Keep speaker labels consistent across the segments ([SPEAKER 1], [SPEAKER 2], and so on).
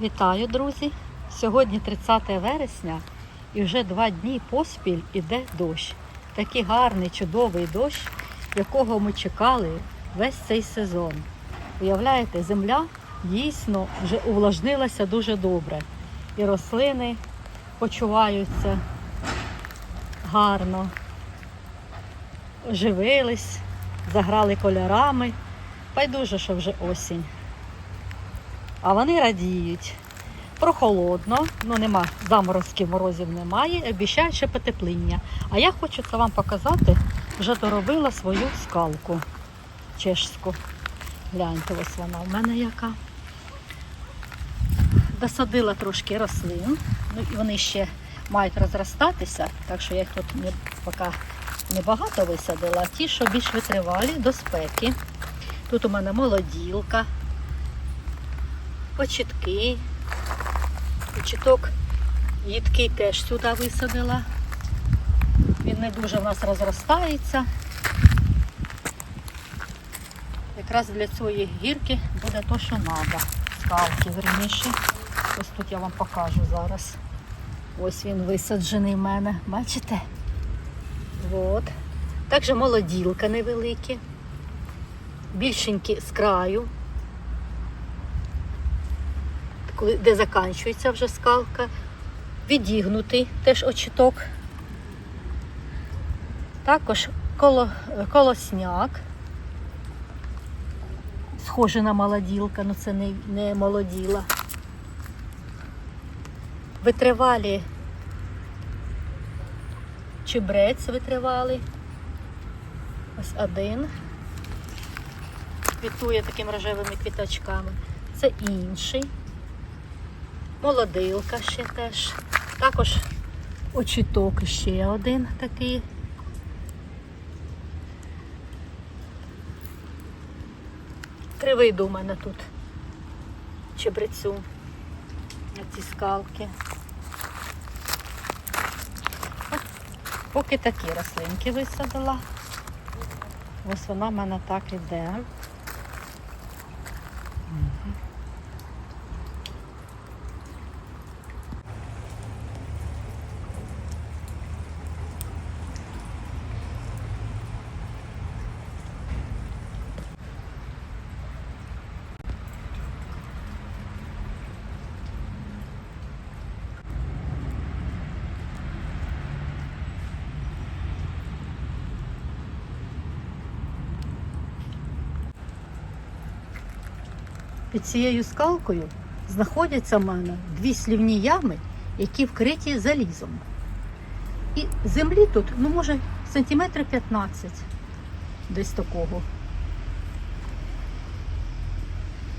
[SPEAKER 1] Вітаю, друзі! Сьогодні 30 вересня і вже два дні поспіль іде дощ. Такий гарний, чудовий дощ, якого ми чекали весь цей сезон. Уявляєте, земля дійсно вже увлажнилася дуже добре. І рослини почуваються гарно, оживились, заграли кольорами. Байдуже, що вже осінь. А вони радіють. Прохолодно, ну нема заморозків, морозів немає, обіцяють ще потепління. А я хочу це вам показати, вже доробила свою скалку чешську. Гляньте, ось вона в мене яка. Досадила трошки рослин, ну і вони ще мають розростатися, так що я їх тут не, поки небагато висадила, а ті, що більш витривалі до спеки. Тут у мене молоділка, почітки. Почіток їдкий теж сюди висадила. Він не дуже в нас розростається. Якраз для цієї гірки буде то, що треба. Скалки, верніше. Ось тут я вам покажу зараз. Ось він висаджений в мене. Бачите? От. Також молоділка невеликі. Більшенькі з краю де заканчується вже скалка, відігнутий теж очіток. Також коло, колосняк, схоже на молоділка, але це не, не молоділа. Витривалі чебрець витривалий. Ось один. Квітує такими рожевими квіточками. Це інший молодилка ще теж. Також очіток ще один такий. Три у мене тут чебрецю на ці скалки. Поки такі рослинки висадила. Ось вона в мене так іде. Під цією скалкою знаходяться в мене дві слівні ями, які вкриті залізом. І землі тут, ну, може, сантиметрів 15 десь такого.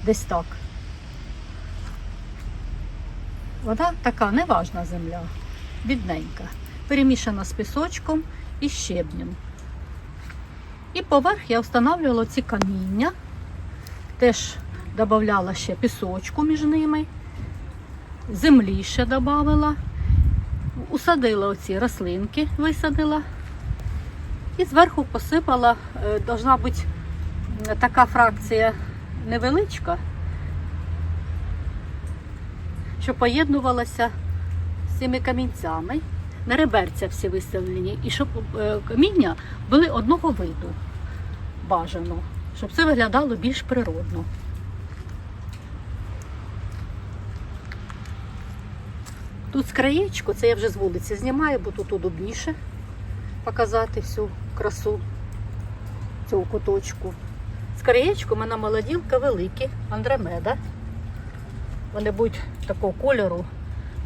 [SPEAKER 1] Десь так. Вона така неважна земля, бідненька, перемішана з пісочком і щебнем. І поверх я встановлювала ці каміння, теж додавала ще пісочку між ними, землі ще додавала, усадила оці рослинки, висадила і зверху посипала, е, должна бути така фракція невеличка, що поєднувалася з цими камінцями. На реберця всі виставлені, і щоб е, каміння були одного виду бажано, щоб це виглядало більш природно. Тут з краєчку, це я вже з вулиці знімаю, бо тут удобніше показати всю красу цього куточку. З краєчку мене молоділка великі, андромеда. Вони будуть такого кольору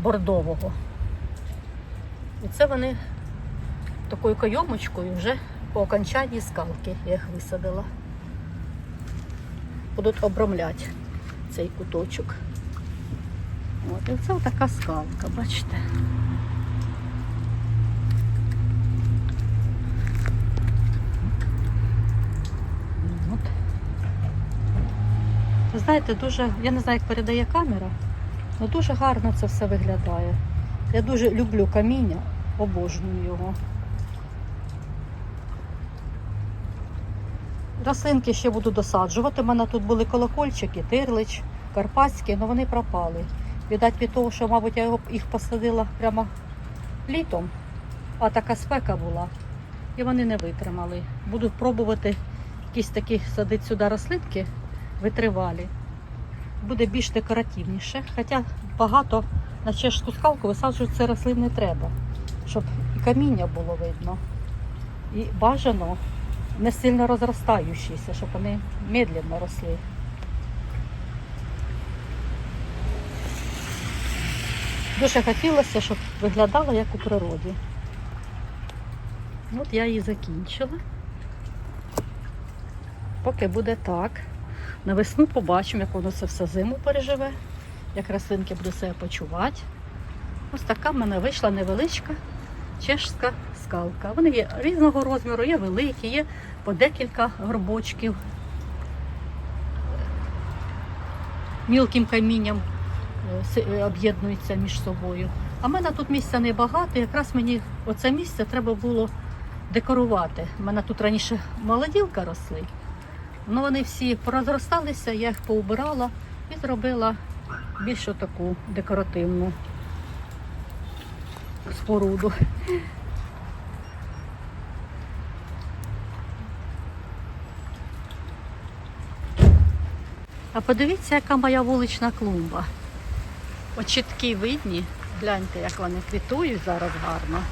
[SPEAKER 1] бордового. І це вони такою кайомочкою вже по окончанні скалки я їх висадила. Будуть обромляти цей куточок. От, і це така скалка, бачите. Ви знаєте, дуже, я не знаю, як передає камера, але дуже гарно це все виглядає. Я дуже люблю каміння, обожнюю його. Рослинки ще буду досаджувати. У мене тут були колокольчики, тирлич, карпатські, але вони пропали. Віддать від того, що, мабуть, я їх посадила прямо літом, а така спека була. І вони не витримали. Буду пробувати якісь такі садити сюди рослинки витривалі. Буде більш декоративніше. Хоча багато на чешську скалку висаджувати рослин не треба, щоб і каміння було видно. І бажано не сильно розростаючіся, щоб вони медленно росли. Дуже хотілося, щоб виглядала як у природі. От я її закінчила. Поки буде так. На весну побачимо, як воно це все зиму переживе, як рослинки будуть себе почувати. Ось така в мене вийшла невеличка чешська скалка. Вони є різного розміру, є великі, є по декілька горбочків. Мілким камінням об'єднуються між собою. А в мене тут місця небагато, якраз мені оце місце треба було декорувати. У мене тут раніше молоділка росли. Ну вони всі порозросталися, я їх поубирала і зробила більш таку декоративну споруду. А подивіться, яка моя вулична клумба. Очітки видні. Гляньте, як вони квітують зараз гарно.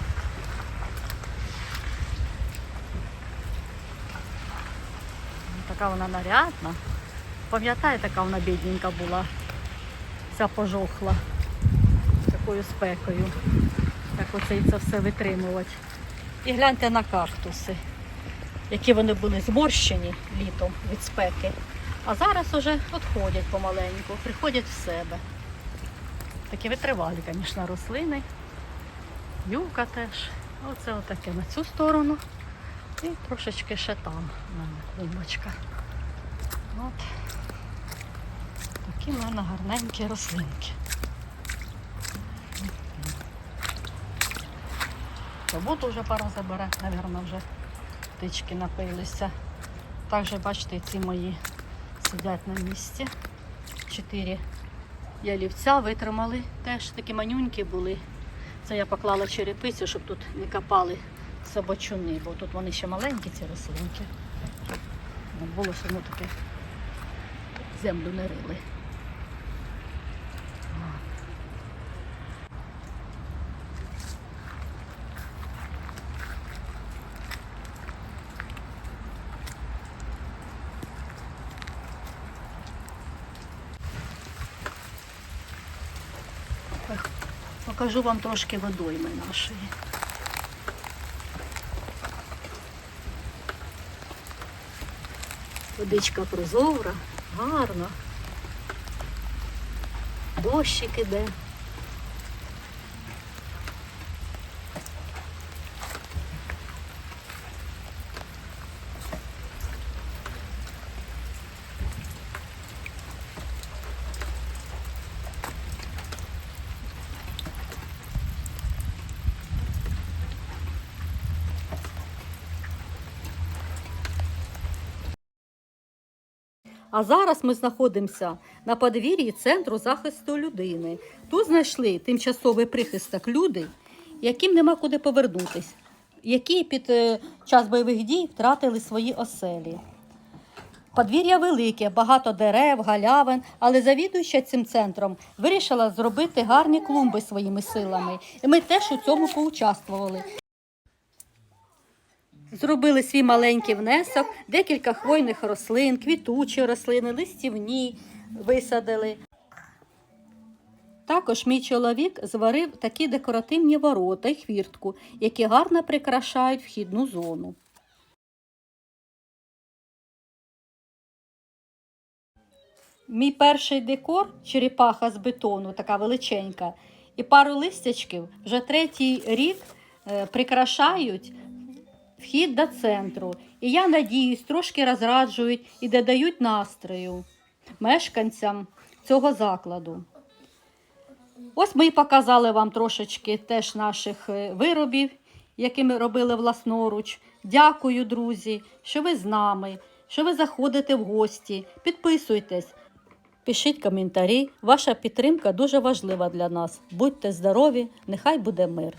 [SPEAKER 1] Така вона нарядна. Пам'ятаєте, яка вона бідненька була, вся пожохла такою спекою. Як оце це все витримувати. І гляньте на кактуси, які вони були зморщені літом від спеки. А зараз уже відходять помаленьку, приходять в себе. Такі витривалі, звісно, рослини. Юка теж. Оце отаке на цю сторону. І трошечки ще там в мене клумбочка. От такі в мене гарненькі рослинки. Роботу вже пора забирати, мабуть, вже птички напилися. Також, бачите, ці мої сидять на місці. Чотири ялівця витримали. Теж такі манюнькі були. Це я поклала черепицю, щоб тут не копали собачуни, бо тут вони ще маленькі, ці рослинки. Було, що воно таке землю не рили. Покажу вам трошки водойми нашої. Водичка прозора, гарна. Дощик іде. А зараз ми знаходимося на подвір'ї Центру захисту людини. Тут знайшли тимчасовий прихисток люди, яким нема куди повернутись, які під е, час бойових дій втратили свої оселі. Подвір'я велике, багато дерев, галявин, але завідуюча цим центром вирішила зробити гарні клумби своїми силами. І ми теж у цьому поучаствували. Зробили свій маленький внесок, декілька хвойних рослин, квітучі рослини, листівні висадили. Також мій чоловік зварив такі декоративні ворота й хвіртку, які гарно прикрашають вхідну зону. Мій перший декор черепаха з бетону, така величенька, і пару листячків вже третій рік е, прикрашають вхід до центру. І я надіюсь, трошки розраджують і додають настрою мешканцям цього закладу. Ось ми і показали вам трошечки теж наших е, виробів, які ми робили власноруч. Дякую, друзі, що ви з нами, що ви заходите в гості. Підписуйтесь. пишіть коментарі. Ваша підтримка дуже важлива для нас. Будьте здорові, нехай буде мир.